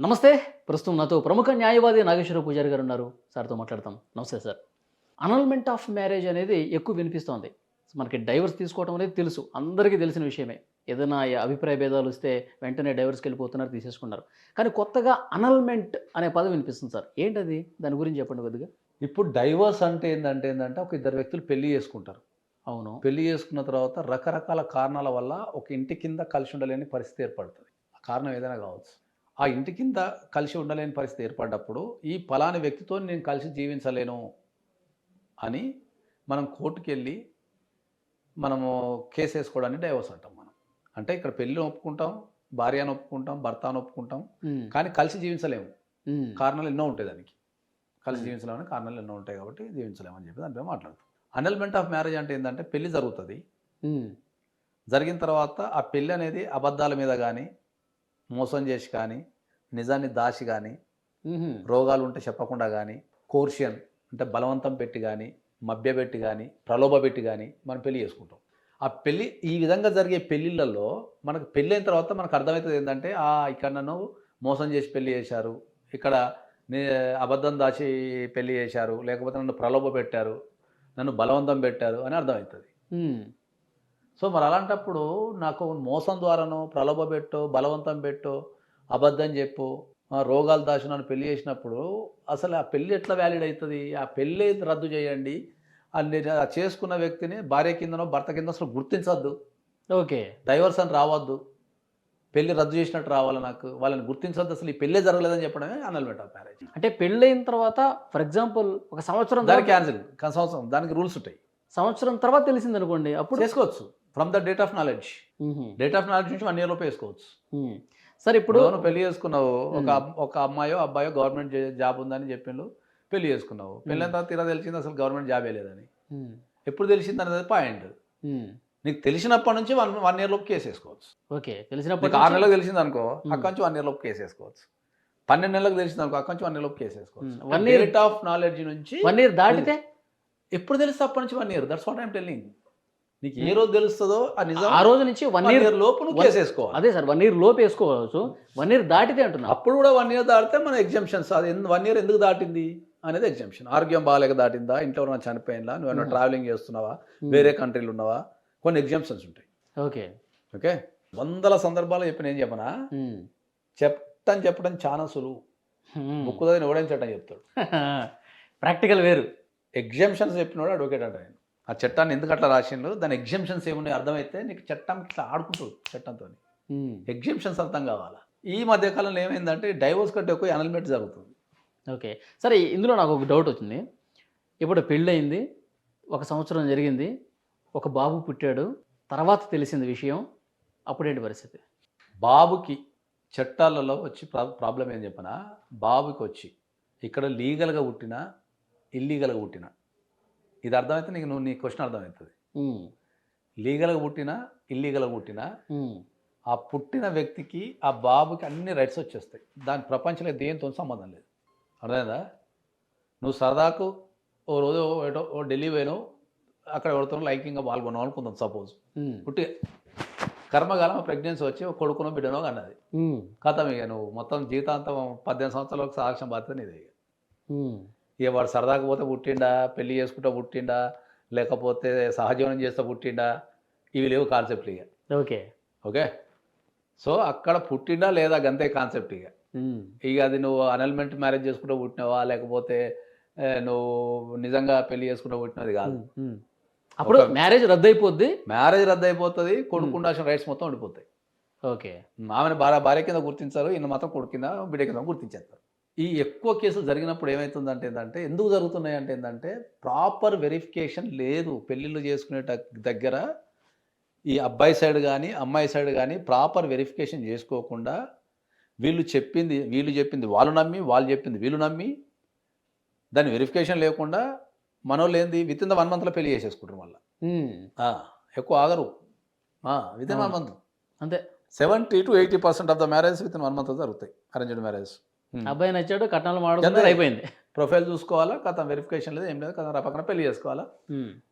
నమస్తే. ప్రస్తుతం నాతో ప్రముఖ న్యాయవాది నాగేశ్వర పూజారి గారు ఉన్నారు. సార్తో మాట్లాడతాం. నమస్తే సార్. అనల్మెంట్ ఆఫ్ మ్యారేజ్ అనేది ఎక్కువ వినిపిస్తోంది. మనకి డైవర్స్ తీసుకోవడం అనేది తెలుసు. అందరికీ తెలిసిన విషయమే. ఏదైనా అభిప్రాయ భేదాలు వస్తే వెంటనే డైవర్స్కి వెళ్ళిపోతున్నారు తీసేసుకున్నారు. కానీ కొత్తగా అనల్మెంట్ అనే పదం వినిపిస్తుంది సార్. ఏంటది? దాని గురించి చెప్పండి కొద్దిగా. ఇప్పుడు డైవర్స్ అంటే ఏంటంటే ఏంటంటే ఒక ఇద్దరు వ్యక్తులు పెళ్ళి చేసుకుంటారు. అవును. పెళ్ళి చేసుకున్న తర్వాత రకరకాల కారణాల వల్ల ఒక ఇంటి కింద కలిసి ఉండలేని పరిస్థితి ఏర్పడుతుంది. ఆ కారణం ఏదైనా కావచ్చు. ఆ ఇంటి కింద కలిసి ఉండలేని పరిస్థితి ఏర్పడ్డప్పుడు ఈ ఫలాని వ్యక్తితో నేను కలిసి జీవించలేను అని మనం కోర్టుకి వెళ్ళి మనము కేసు వేసుకోవడానికి డైవర్స్ అంటాం మనం. అంటే ఇక్కడ పెళ్ళి ఒప్పుకుంటాం భార్యను ఒప్పుకుంటాం భర్తను ఒప్పుకుంటాం కానీ కలిసి జీవించలేము. కారణాలు ఎన్నో ఉంటాయి దానికి. కలిసి. జీవించలేమని కారణాలు ఎన్నో ఉంటాయి కాబట్టి జీవించలేమని చెప్పి దానిపై మాట్లాడుతాం. అనల్మెంట్ ఆఫ్ మ్యారేజ్ అంటే ఏంటంటే పెళ్ళి జరుగుతుంది. జరిగిన తర్వాత ఆ పెళ్ళి అనేది అబద్ధాల మీద కానీ మోసం చేసి కానీ నిజాన్ని దాచి కానీ రోగాలు ఉంటే చెప్పకుండా కానీ కోర్షియన్ అంటే బలవంతం పెట్టి కానీ మభ్యపెట్టి కానీ ప్రలోభ పెట్టి కానీ మనం పెళ్ళి చేసుకుంటాం. ఆ పెళ్ళి ఈ విధంగా జరిగే పెళ్ళిళ్ళల్లో మనకు పెళ్ళి అయిన తర్వాత మనకు అర్థమవుతుంది ఏంటంటే ఆ ఇక్కడ నన్ను మోసం చేసి పెళ్ళి చేశారు ఇక్కడ నే అబద్ధం దాచి పెళ్ళి చేశారు లేకపోతే నన్ను ప్రలోభ పెట్టారు నన్ను బలవంతం పెట్టారు అని అర్థమవుతుంది. సో మరి అలాంటప్పుడు నాకు మోసం ద్వారానో ప్రలోభ పెట్టో బలవంతం పెట్టో అబద్ధం చెప్పు రోగాలు దాచి నన్ను పెళ్ళి చేసినప్పుడు అసలు ఆ పెళ్ళి ఎట్లా వ్యాలిడ్ అవుతుంది ఆ పెళ్ళి రద్దు చేయండి. ఆ ని- ఆ చేసుకున్న వ్యక్తిని భార్య కిందనో భర్త కింద అసలు గుర్తించద్దు. ఓకే. డైవర్స్ అని రావద్దు. పెళ్ళి రద్దు చేసినట్టు రావాలి నాకు. వాళ్ళని గుర్తించొద్దు. అసలు ఈ పెళ్ళే జరగలేదని చెప్పడమే అనల్మెంట్ ఆఫ్ మ్యారేజ్ అంటే పెళ్ళైన తర్వాత ఫర్ ఎగ్జాంపుల్ ఒక సంవత్సరం దానికి క్యాన్సిల్ సంవత్సరం. దానికి రూల్స్ ఉంటాయి. సంవత్సరం తర్వాత తెలిసింది అనుకోండి అప్పుడు చేసుకోవచ్చు. From the date of knowledge date of knowledge నుంచి వన్ ఇయర్ లోపు వేసుకోవచ్చు. సరే ఇప్పుడు ఇప్పుడు నువ్వు పెళ్ళి చేసుకున్నావు? ఒక. అమ్- ఒక అమ్మాయో అబ్బాయో గవర్నమెంట్ జాబ్ ఉందని చెప్పిండు పెళ్ళి చేసుకున్నావు. పెళ్ళైన తర్వాత తీరా తెలిసింది అసలు గవర్నమెంట్ జాబే లేదని. ఉమ్, ఎప్పుడు తెలిసింది అనేది పాయింట్. నీకు తెలిసినప్పటి నుంచి వన్ వన్ ఇయర్ లోపు కేసు వేసుకోవచ్చు. ఓకే తెలిసినప్పుడు ఆరు నెలలకు తెలిసింది అనుకో మ్మ్. అక్కడి నుంచి వన్ ఇయర్ లోపు కేసు వేసుకోవచ్చు. పన్నెండు నెలలకు తెలిసింది అనుకో అక్కడి నుంచి వన్ ఇయర్ లోపు కేసు వేసుకోవచ్చు. Year- డేట్ ఆఫ్ నాలెడ్జ్ నుంచి వన్ ఇయర్ దాటితే ఎప్పుడు తెలిస్తే అప్పటి నుంచి one year that's what I'm telling నీకు ఏ రోజు తెలుస్తుందో ఆ నిజం ఆ రోజు నుంచి వన్ ఇయర్ లోపు నువ్వు కేసు వేసుకోవాలి. అదే సార్ వన్ ఇయర్ లోపు వేసుకోవచ్చు. వన్ ఇయర్ దాటితే అంటున్నా. అప్పుడు కూడా వన్ ఇయర్ దాటితే మన ఎగ్జామ్షన్స్ అది వన్ ఇయర్ ఎందుకు దాటింది అనేది ఎగ్జామ్షన్ ఆరోగ్యం బాగాలేక దాటిందా? ఇంట్లో ఎవరైనా చనిపోయిందా నువ్వు. ట్రావెలింగ్ చేస్తున్నావా? వేరే కంట్రీలు ఉన్నావా? కొన్ని ఎగ్జామ్షన్స్ ఉంటాయి. ఓకే. ఓకే? వందల సందర్భాలు చెప్పిన ఏం చెప్పనా? చెప్తాను చెప్పడం చాలా సులువు. బుక్ చదివిన ఎవడైనా చెప్తాడు? ప్రాక్టికల్ వేరు. ఎగ్జామ్షన్స్ చెప్పినవాడు అడ్వకేట్ అంట ఆయన. ఆ చట్టాన్ని ఎందుకు అట్లా రాసిండు దాని ఎగ్జామ్షన్స్ ఏమున్నాయి అర్థమైతే నీకు చట్టం ఇట్లా ఆడుకుంటుంది చట్టంతో ఉమ్, ఎగ్జామ్షన్స్ అర్థం కావాలా? ఈ మధ్య కాలంలో ఏమైందంటే డైవోర్స్ కంటే ఎక్కువ అనల్మెంట్ జరుగుతుంది. ఓకే. సరే ఇందులో నాకు ఒక డౌట్ వచ్చింది. ఇప్పుడు పెళ్ళయింది ఒక సంవత్సరం జరిగింది ఒక బాబు పుట్టాడు తర్వాత తెలిసింది విషయం అప్పుడేంటి పరిస్థితి? బాబుకి చట్టాలలో వచ్చి ప్రా- ప్రాబ్లం ఏం చెప్పనా? బాబుకి వచ్చి ఇక్కడ లీగల్గా పుట్టినా ఇల్లీగల్గా పుట్టినా ఇది అర్థమైతే నీకు నువ్వు నీ క్వశ్చన్ అర్థమవుతుంది. లీగల్గా పుట్టినా ఇల్లీగల్గా పుట్టినా ఆ పుట్టిన వ్యక్తికి ఆ బాబుకి అన్ని రైట్స్ వచ్చేస్తాయి. దాని ప్రపంచంలో దేనితో సంబంధం లేదు. అర్థమైందా? నువ్వు సరదాకు ఓ రోజు ఏటో ఓ ఢిల్లీ పోయినావు అక్కడ ఎవరితో లైకింగ్గా పాల్గొన్నావు అనుకుందాం సపోజ్. పుట్టి కర్మకాలం ప్రెగ్నెన్సీ వచ్చి ఒక కొడుకునో బిడ్డనో అన్నది. కథం ఇక నువ్వు మొత్తం జీవితాంతం పద్దెనిమిది సంవత్సరాలకు సాక్ష్యం బాధ్యత నీదే ఇక వాడు సరదాగా పోతే పుట్టిండా పెళ్ళి చేసుకుంటా పుట్టిండా లేకపోతే సహజీవనం చేస్తే పుట్టిండా ఇవి లేవు కాన్సెప్ట్లు ఇక. ఓకే. ఓకే? సో అక్కడ పుట్టిండా లేదా గంతే కాన్సెప్ట్ ఇక. ఇక అది నువ్వు అనల్మెంట్ మ్యారేజ్ చేసుకుంటూ పుట్టినావా లేకపోతే నువ్వు నిజంగా పెళ్ళి చేసుకుంటూ పుట్టినది కాదు. అప్పుడు మ్యారేజ్ రద్దు అయిపోద్ది మ్యారేజ్ రద్దు అయిపోతుంది కొడుకు ఉండాల్సిన రైట్స్ మొత్తం ఉండిపోతాయి. ఓకే. ఆమెను భార్య భార్య కింద గుర్తించారు ఈయన మాత్రం కొడుకు కింద బిడ్డ కింద గుర్తించేస్తారు. ఈ ఎక్కువ కేసులు జరిగినప్పుడు ఏమవుతుందంటే ఏంటంటే ఎందుకు జరుగుతున్నాయి అంటే ఏంటంటే ప్రాపర్ వెరిఫికేషన్ లేదు. పెళ్ళిళ్ళు చేసుకునే దగ్గర ఈ అబ్బాయి సైడ్ కానీ అమ్మాయి సైడ్ కానీ ప్రాపర్ వెరిఫికేషన్ చేసుకోకుండా వీళ్ళు చెప్పింది వీళ్ళు చెప్పింది వాళ్ళు నమ్మి వాళ్ళు చెప్పింది వీళ్ళు నమ్మి దాని వెరిఫికేషన్ లేకుండా మనోళ్ళు ఏంది విత్ ఇన్ ద వన్ మంత్లో పెళ్ళి చేసేసుకుంటారు మళ్ళీ. ఎక్కువ ఆగరు. విత్ ఇన్ వన్ మంత్ అంతే. Seventy to eighty percent of the marriage within one month జరుగుతాయి. అరేంజ్డ్ మ్యారేజ్ అబ్బాయి నచ్చాడు కట్నాలు మాడుతుంది అంతే. అయిపోయింది. ప్రొఫైల్ చూసుకోవాలా కథ వెరిఫికేషన్ లేదు ఏం లేదు కథ పక్కన పెళ్ళి చేసుకోవాలా?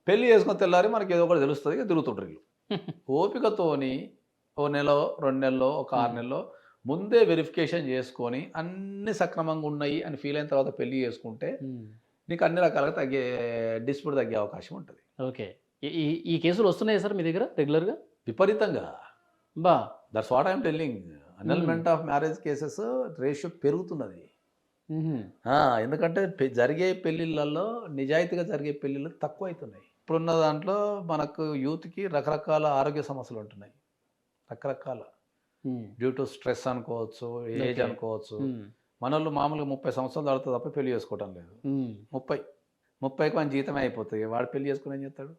పెళ్ళి చేసుకొని తెల్లారి మనకి ఏదో ఒకటి తెలుస్తుంది తిరుగుతుంటారు వీళ్ళు. ఓపికతోని ఓ నెల రెండు నెలలో ఒక ఆరు నెలలో ముందే వెరిఫికేషన్ చేసుకొని అన్ని సక్రమంగా ఉన్నాయి అని ఫీల్ అయిన తర్వాత పెళ్ళి చేసుకుంటే నీకు అన్ని రకాలుగా తగ్గే డిస్ప్యూట్ తగ్గే అవకాశం ఉంటుంది. ఓకే. ఈ కేసులు వస్తున్నాయి సార్ మీ దగ్గర రెగ్యులర్గా విపరీతంగా. బా. That's what I'm telling annulment of marriage cases ratio పెరుగుతున్నది. ఆ, ఎందుకంటే జరిగే పెళ్ళిళ్ళల్లో నిజాయితీగా జరిగే పెళ్ళిళ్ళు తక్కువ అవుతున్నాయి ఇప్పుడున్న దాంట్లో మనకు యూత్కి రకరకాల ఆరోగ్య సమస్యలు ఉంటున్నాయి రకరకాల. డ్యూ టు స్ట్రెస్ అనుకోవచ్చు ఏజ్. అనుకోవచ్చు మ్మ్. మనోళ్ళు మామూలుగా ముప్పై సంవత్సరాలు తర్వాత తప్ప పెళ్ళి చేసుకోవటం లేదు మ్మ్. ముప్పై ముప్పైకి మన జీతమే అయిపోతుంది వాడు పెళ్ళి చేసుకుని ఏం చేస్తాడు.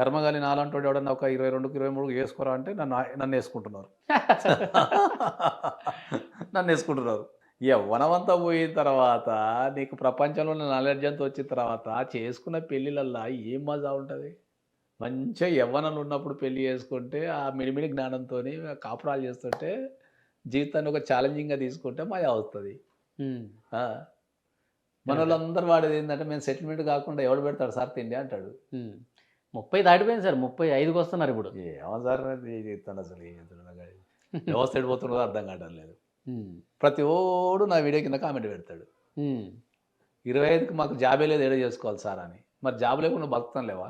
కర్మగాలి నాలంటో ఎవడన్నా ఒక ఇరవై రెండుకి ఇరవై మూడుకి వేసుకోరా అంటే నన్ను నన్ను వేసుకుంటున్నారు. నన్ను వేసుకుంటున్నారు. యవ్వనమంతా పోయిన తర్వాత నీకు ప్రపంచంలో నాలెడ్జ్ అంతా వచ్చిన తర్వాత చేసుకున్న పెళ్ళిళ్ళల్లా ఏం మజా ఉంటుంది? మంచిగా యవ్వనలు ఉన్నప్పుడు పెళ్ళి చేసుకుంటే ఆ మిడిమిడి జ్ఞానంతో కాపురాలు చేస్తుంటే జీవితాన్ని ఒక ఛాలెంజింగ్గా తీసుకుంటే మజా వస్తుంది. మన వాళ్ళందరూ వాడేది ఏంటంటే మేము సెటిల్మెంట్ కాకుండా ఎవడు పెడతాడు సార్ తిండి అంటాడు. ముప్పై దాటిపోయింది సార్ ముప్పై ఐదుకి వస్తున్నారు ఇప్పుడు ఏమో సార్ చెప్తాను అసలు ఏం. వ్యవస్థ ఎడిపోతున్నదో అర్థం కావడం లేదు. ప్రతి ఓడు నా వీడియో కింద కామెంట్ పెడతాడు. ఇరవై ఐదుకి మాకు జాబే లేదు ఏడో చేసుకోవాలి సార్ అని మరి జాబ్ లేకుండా బతుకుతాం లేవా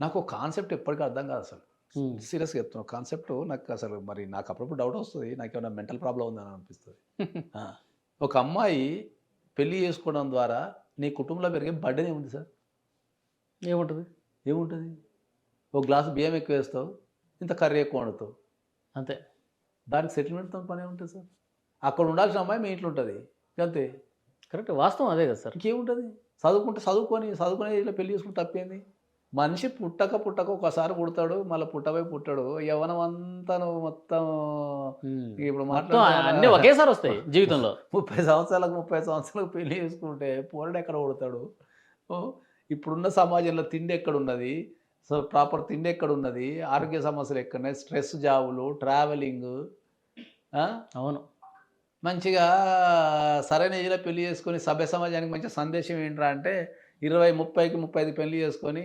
నాకు కాన్సెప్ట్ ఎప్పటికీ అర్థం కాదు అసలు. సీరియస్గా చెప్తున్నాను కాన్సెప్ట్ నాకు అసలు మరి నాకు అప్పుడప్పుడు డౌట్ వస్తుంది నాకు ఏమైనా మెంటల్ ప్రాబ్లం ఉందని అనిపిస్తుంది. ఒక అమ్మాయి పెళ్ళి చేసుకోవడం ద్వారా నీ కుటుంబంలో పెరిగే బర్డెన్ ఏముంది సార్ ఏముంటుంది? ఏముంటుంది? ఒక గ్లాసు బియ్యం ఎక్కువ వేస్తావు ఇంత కర్రీ ఎక్కువ వండుతావు. అంతే. దానికి సెటిల్మెంట్తో పని ఉంటుంది సార్? అక్కడ ఉండాల్సిన అమ్మాయి మీ ఇంట్లో ఉంటుంది. అంతే. కరెక్ట్ వాస్తవం అదే కదా సార్. ఇంకేముంటుంది? చదువుకుంటే చదువుకొని చదువుకునే ఇలా పెళ్ళి చేసుకుంటే తప్పేంది? మనిషి పుట్టక పుట్టక ఒకసారి పుడతాడు మళ్ళీ పుట్టబోయి పుట్టాడు. యవ్వనం అంతా నువ్వు మొత్తం. ఇప్పుడు అన్నీ ఒకేసారి వస్తాయి జీవితంలో. ముప్పై సంవత్సరాలకు ముప్పై సంవత్సరాలకు పెళ్ళి చేసుకుంటే పోరడు ఎక్కడ పుడతాడు? ఓ, ఇప్పుడున్న సమాజంలో తిండి ఎక్కడ ఉన్నది సో ప్రాపర్ తిండి ఎక్కడ ఉన్నది ఆరోగ్య సమస్యలు ఎక్కడున్నాయి స్ట్రెస్ జాబులు ట్రావెలింగ్ అవును. మంచిగా సరైన ఏజ్లో పెళ్ళి చేసుకొని సభ్య సమాజానికి మంచి సందేశం ఏంట్రా అంటే ఇరవై ముప్పైకి ముప్పై ఐదు పెళ్ళి చేసుకొని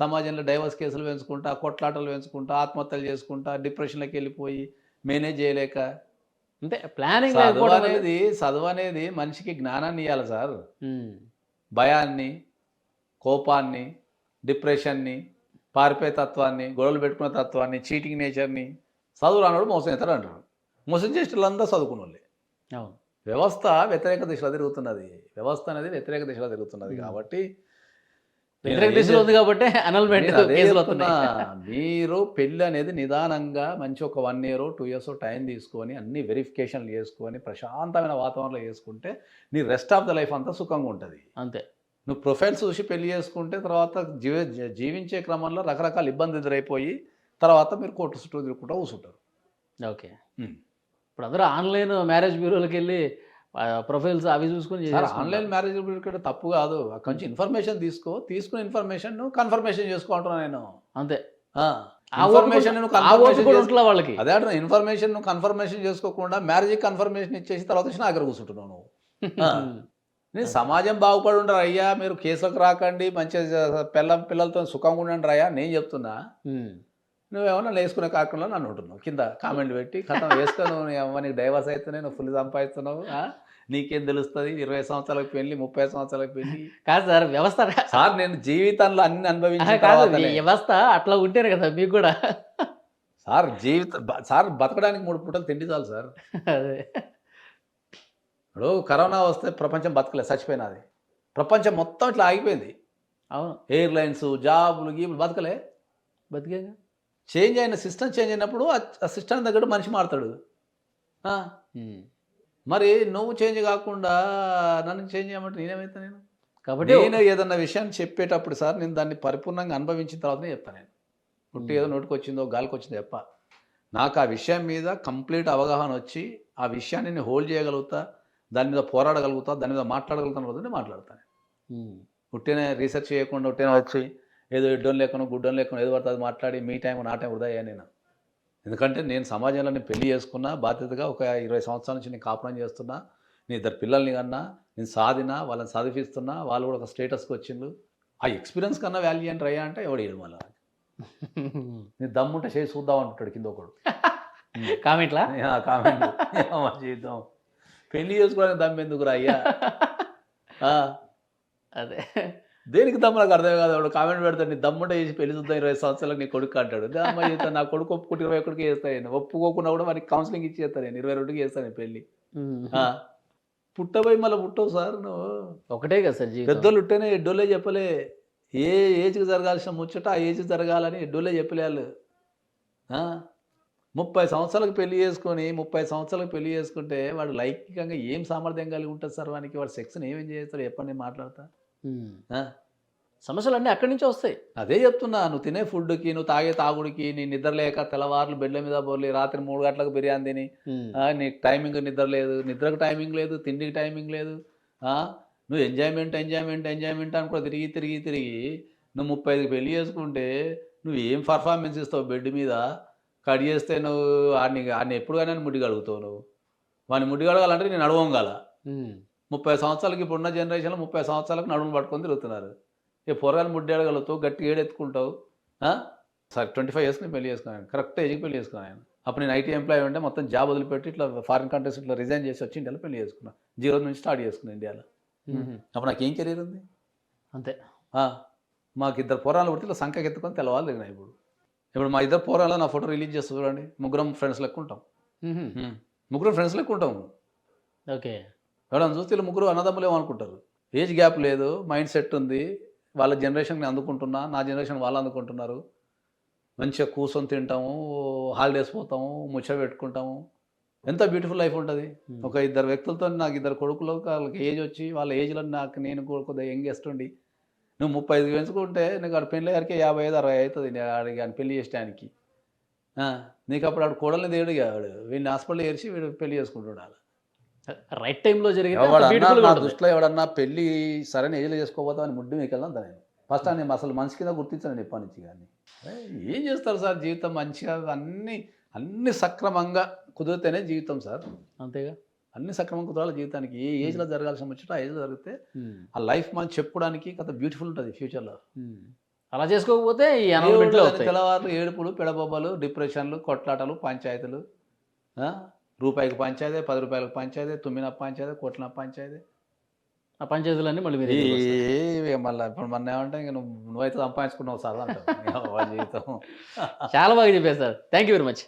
సమాజంలో డైవర్స్ కేసులు పెంచుకుంటా కొట్లాటలు పెంచుకుంటా ఆత్మహత్యలు చేసుకుంటా డిప్రెషన్లోకి వెళ్ళిపోయి మేనేజ్ చేయలేక. అంతే ప్లానింగ్ అనేది చదువు అనేది మనిషికి జ్ఞానాన్ని ఇవ్వాలి సార్. భయాన్ని కోపాన్ని డిప్రెషన్ని పారిపోయే తత్వాన్ని గొడవలు పెట్టుకునే తత్వాన్ని చీటింగ్ నేచర్ని చదువు రానోడు మోసం చేస్తారు అంటారు మోసం చేసే వాళ్ళందరూ చదువుకున్న వాళ్ళే అవును. వ్యవస్థ వ్యతిరేక దిశలో తిరుగుతున్నది. వ్యవస్థ అనేది వ్యతిరేక దిశలో తిరుగుతున్నది. కాబట్టి వ్యతిరేక దిశలో ఉంది కాబట్టి మీరు పెళ్ళి అనేది నిదానంగా మంచి ఒక one year two years time తీసుకొని అన్ని వెరిఫికేషన్లు చేసుకొని ప్రశాంతమైన వాతావరణంలో చేసుకుంటే నీ రెస్ట్ ఆఫ్ ద లైఫ్ అంతా సుఖంగా ఉంటుంది. అంతే. నువ్వు ప్రొఫైల్ చూసి పెళ్ళి చేసుకుంటే తర్వాత జీవ జీవించే క్రమంలో రకరకాల ఇబ్బంది ఎదురైపోయి తర్వాత మీరు కోర్టు చుట్టూ తిరుగుకుంటూ కూర్చుంటారు ఓకే. ఇప్పుడు అందరూ ఆన్లైన్ మ్యారేజ్ బ్యూరోలకు వెళ్ళి ప్రొఫైల్స్ అవి చూసుకొని. ఆన్లైన్ మ్యారేజ్ కూడా తప్పు కాదు. అక్కడి నుంచి ఇన్ఫర్మేషన్ తీసుకో తీసుకున్న ఇన్ఫర్మేషన్ కన్ఫర్మేషన్ చేసుకో అంటున్నా నేను. అంతే. ఇన్ఫర్మేషన్ నువ్వు కన్ఫర్మేషన్ వాళ్ళకి. అదే అంటున్నా ఇన్ఫర్మేషన్ నువ్వు కన్ఫర్మేషన్ చేసుకోకుండా మ్యారేజ్ కన్ఫర్మేషన్ ఇచ్చేసి తర్వాత వచ్చి నా దగ్గర కూర్చుంటున్నావు నువ్వు. నేను సమాజం బాగుపడి ఉండరు అయ్యా మీరు కేసులకు రాకండి మంచిగా పిల్ల పిల్లలతో సుఖంగా ఉండండి అయ్యా నేను చెప్తున్నా. నువ్వేమన్నా వేసుకునే కార్యక్రమంలో నన్ను ఉంటున్నావు. కింద కామెంట్ పెట్టి కథం వేసుకో నువ్వు అమ్మ నీకు డైవర్స్ అవుతున్నాయి నువ్వు ఫుల్ సంపాదిస్తున్నావు? నీకేం తెలుస్తుంది? ఇరవై సంవత్సరాలకు పెళ్ళి ముప్పై సంవత్సరాలకు పెళ్ళి. కాదు సార్ వ్యవస్థ సార్ నేను జీవితంలో అన్ని అనుభవించిన వ్యవస్థ అట్లా ఉంటేనే కదా మీకు కూడా. సార్ జీవిత సార్ బతకడానికి మూడు పూటలు తిండి చాలు సార్. అదే. ఇప్పుడు కరోనా వస్తే ప్రపంచం బతకలేదు చచ్చిపోయినది ప్రపంచం మొత్తం ఇట్లా ఆగిపోయింది. అవును. ఎయిర్లైన్స్ జాబులు గీబులు బతకలే. బతికేగా చేంజ్ అయిన సిస్టమ్ చేంజ్ అయినప్పుడు ఆ- సిస్టమ్ దగ్గర మనిషి మారుతాడు. మరి నువ్వు చేంజ్ కాకుండా నన్ను చేంజ్ చేయమంటే నేనేమైతే నేను? కాబట్టి నేను ఏదన్నా విషయాన్ని చెప్పేటప్పుడు సార్ నేను దాన్ని పరిపూర్ణంగా అనుభవించిన తర్వాతనే చెప్తాను నేను. పుట్టి ఏదో నోటికి వచ్చిందో గాలికి వచ్చిందో చెప్ప. నాకు ఆ విషయం మీద కంప్లీట్ అవగాహన వచ్చి ఆ విషయాన్ని నేను హోల్డ్ చేయగలుగుతా. దాని మీద పోరాడగలుగుతా దాని మీద మాట్లాడగలుగుతాను రోజునే మాట్లాడతాను. ఉట్టినే రీసెర్చ్ చేయకుండా ఉట్టినే వచ్చి ఏదో ఇడ్డం లేకుండా గుడ్డం లేకుండా ఏదో పడుతుంది మాట్లాడి మీ టైం నా టైం వృధా నేను. ఎందుకంటే నేను సమాజంలో నేను పెళ్ళి చేసుకున్నా బాధ్యతగా ఒక ఇరవై సంవత్సరాల నుంచి నేను కాపురం చేస్తున్నా నేను ఇద్దరు పిల్లల్ని కన్నా నేను సాధినా వాళ్ళని చదివిస్తున్నా వాళ్ళు కూడా ఒక స్టేటస్కి వచ్చిండు ఆ ఎక్స్పీరియన్స్ కన్నా వాల్యూ ఏంటి అయ్యా అంటే ఎవడు ఇవ్వడు మళ్ళీ? నేను దమ్ముంటే చేసి చూద్దాం అంటాడు కింద ఒకడు. కామెంట్లా? కామెంట్ మా జీవితం. పెళ్ళి చేసుకోవడానికి దమ్మెందుకురా అయ్యా? ఆ, అదే. దేనికి దమ్ము? నాకు అర్థం కాదు. వాడు కామెంట్ పెడతాడు నీ దమ్ముంటే చేసి పెళ్ళి చూద్దాం ఇరవై సంవత్సరాలకు నీ కొడుకు అంటాడు. దా అమ్మ జీవితం నా కొడుకు ఒప్పుకుంటే ఇరవై ఒకటికి చేస్తాను నేను. ఒప్పుకోకుండా కూడా వాడికి కౌన్సిలింగ్ ఇచ్చి చేస్తాను నేను. ఇరవై రెండుకి చేస్తాను ఆ, పుట్టబోయి మళ్ళీ పుట్టవు సార్ నువ్వు. ఒకటే కదా సార్ పెద్దోళ్ళు ఉంటేనే ఎడ్డోళ్ళే చెప్పలే. ఏ ఏజ్కి జరగాల్సిన ముచ్చట ఆ ఏజ్కి జరగాలని ఎడ్డోళ్ళే చెప్పలే వాళ్ళు? ముప్పై సంవత్సరాలకు పెళ్ళి చేసుకొని ముప్పై సంవత్సరాలకు పెళ్ళి చేసుకుంటే వాడు లైంగికంగా ఏం సామర్థ్యం కలిగి ఉంటుంది సార్ వానికి? వాడు సెక్స్ని ఏమేం చేస్తాడు? చెప్పండి నేను మాట్లాడతా? సమస్యలు అన్నీ అక్కడి నుంచే వస్తాయి. అదే చెప్తున్నా నువ్వు తినే ఫుడ్కి నువ్వు తాగే తాగుడికి నీ నిద్ర లేక తెల్లవారులు బెడ్ల మీద బోర్లి రాత్రి మూడు గంటలకు బిర్యానీ తిని నీకు టైమింగ్ నిద్ర లేదు నిద్రకు టైమింగ్ లేదు తిండికి టైమింగ్ లేదు నువ్వు ఎంజాయ్మెంట్ ఎంజాయ్మెంట్ ఎంజాయ్మెంట్ అని కూడా తిరిగి తిరిగి తిరిగి నువ్వు ముప్పై ఐదుకి పెళ్ళి చేసుకుంటే నువ్వు ఏం పర్ఫార్మెన్స్ ఇస్తావు బెడ్ మీద? కట్ చేస్తే నువ్వు ఆడిని ఆడిని ఎప్పుడు కానీ ముడ్డి కడుగుతావు నువ్వు. వాడిని ముడ్డి కడగాలంటే నేను నడవంగాల. ముప్పై సంవత్సరాలకి ఇప్పుడున్న జనరేషన్లో ముప్పై సంవత్సరాలకు నడుము పట్టుకొని తిరుగుతున్నారు. ఏ పొరగాలు ముడ్డి అడగలుగుతావు గట్టి ఏడెత్తుకుంటావు? సరే ట్వంటీ ఫైవ్ ఇయర్స్కి పెళ్ళి చేసుకున్నాను కరెక్ట్ ఏజ్కి పెళ్ళి చేసుకున్నాను అప్పుడు నేను ఐటీ ఎంప్లాయీ ఉంటే మొత్తం జాబ్ వదిలిపెట్టి ఇట్లా ఫారిన్ కంట్రీస్ ఇట్లా రిజైన్ చేసి వచ్చి ఇండియాలో పెళ్ళి చేసుకున్నా. జీరో నుంచి స్టార్ట్ చేసుకున్నాను ఇండియాలో. అప్పుడు నాకు ఏం కెరీర్ ఉంది? అంతే. మాకు ఇద్దరు పోరాలు పుట్టి ఇట్లా సంఖ్యకి ఎత్తుకొని తెలవాలి ఇప్పుడు. ఇప్పుడు మా ఇద్దరు పోరాలు నా ఫోటో రిలీజ్ చేస్తూ చూడండి. ముగ్గురం ఫ్రెండ్స్ లెక్క ఉంటాం. ముగ్గురం ఫ్రెండ్స్ లెక్క ఉంటాం. ఓకే. ఎవడన్నా చూస్తే వీళ్ళు ముగ్గురు అన్నదమ్ములేమో అనుకుంటారు. ఏజ్ గ్యాప్ లేదు మైండ్ సెట్ ఉంది. వాళ్ళ జనరేషన్ నేను అందుకుంటున్నా నా జనరేషన్ వాళ్ళు అందుకుంటున్నారు. మంచిగా కూర్చొని తింటాము హాలిడేస్ పోతాము ముచ్చట పెట్టుకుంటాము. ఎంత బ్యూటిఫుల్ లైఫ్ ఉంటుంది. ఒక ఇద్దరు వ్యక్తులతో నాకు ఇద్దరు కొడుకులు వాళ్ళకి ఏజ్ వచ్చి వాళ్ళ ఏజ్లో నాకు నేను కూడా కొద్దిగా యంగెస్ట్ ఉండి నువ్వు ముప్పై ఐదు పెంచుకుంటే నీకు ఆడ పెళ్ళి గారికి యాభై ఐదు అరవై అవుతుంది ఆడికి ఆయన పెళ్ళి చేసడానికి ఆ, నీకు అప్పుడు ఆడు కోడల్ని దేవుడు ఆడు. వీడిని హాస్పిటల్ ఏరిచి వీడు పెళ్ళి చేసుకుంటున్నాడు రైట్ టైంలో జరిగితే ఎవడన్నా బ్యూటిఫుల్ నా ఉంటుంది. దృష్టిలో ఎవడన్నా పెళ్ళి సరైన ఏజ్లో చేసుకోబోతామని ముడ్డు మీకు వెళ్దాం నేను ఫస్ట్ నేను అసలు మనిషి కింద గుర్తించాను ఎప్పటి నుంచి కానీ. ఏం చేస్తారు సార్ జీవితం మంచిగా అన్ని అన్ని సక్రమంగా కుదిరితేనే జీవితం సార్. అంతేగా? అన్ని సక్రమంగా కుదరాలి జీవితానికి ఏ ఏజ్లో జరగాల్సిన ముచ్చట ఆ ఏజ్లో జరిగితే. ఆ లైఫ్ మనం చెప్పుకోవడానికి కథ బ్యూటిఫుల్ ఉంటుంది ఫ్యూచర్లో. అలా చేసుకోకపోతే ఈ అనౌన్మెంట్లో వస్తాయి. తెల్లవారులు ఏడుపులు పిడబొబ్బలు డిప్రెషన్లు కొట్లాటలు పంచాయతీలు? రూపాయికి పంచాయతీ పది రూపాయలకు పంచాయతీ తుమ్మిన పంచాయతీ కొట్టిన పంచాయతీ. ఆ పంచాయతీలన్నీ మళ్ళీ మీరు మళ్ళీ ఇప్పుడు మన ఏమంటే ఇంక నువ్వు నువ్వైతే సంపాదించుకున్నావు సార్ అంటావు. వాళ్ళ జీవితం. చాలా బాగా చెప్పారు sir. Thank you very much